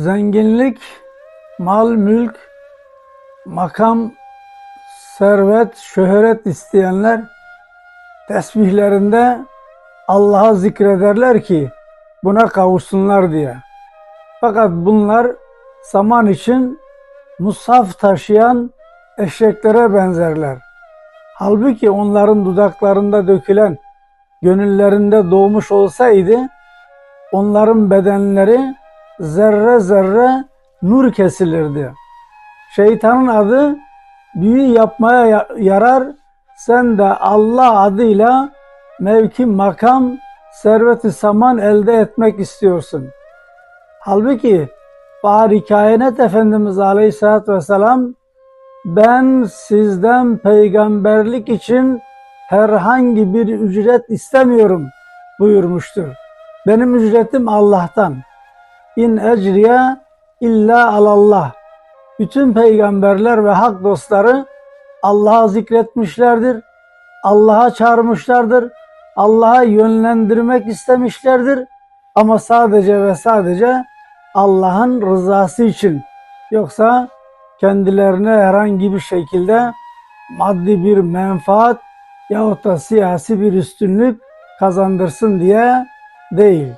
Zenginlik, mal, mülk, makam, servet, şöhret isteyenler tesbihlerinde Allah'a zikrederler ki buna kavuşsunlar diye. Fakat bunlar zaman için mushaf taşıyan eşeklere benzerler. Halbuki onların dudaklarında dökülen gönüllerinde doğmuş olsaydı onların bedenleri zerre zerre nur kesilirdi. Şeytanın adı büyü yapmaya ya- yarar. Sen de Allah adıyla mevki, makam, serveti saman elde etmek istiyorsun. Halbuki Bari Kainat Efendimiz Aleyhisselatü Vesselam ben sizden peygamberlik için herhangi bir ücret istemiyorum buyurmuştur. Benim ücretim Allah'tan. İn ecriye illa alallah. Bütün peygamberler ve hak dostları Allah'a zikretmişlerdir. Allah'a çağırmışlardır. Allah'a yönlendirmek istemişlerdir. Ama sadece ve sadece Allah'ın rızası için. Yoksa kendilerine herhangi bir şekilde maddi bir menfaat yahut da siyasi bir üstünlük kazandırsın diye değil.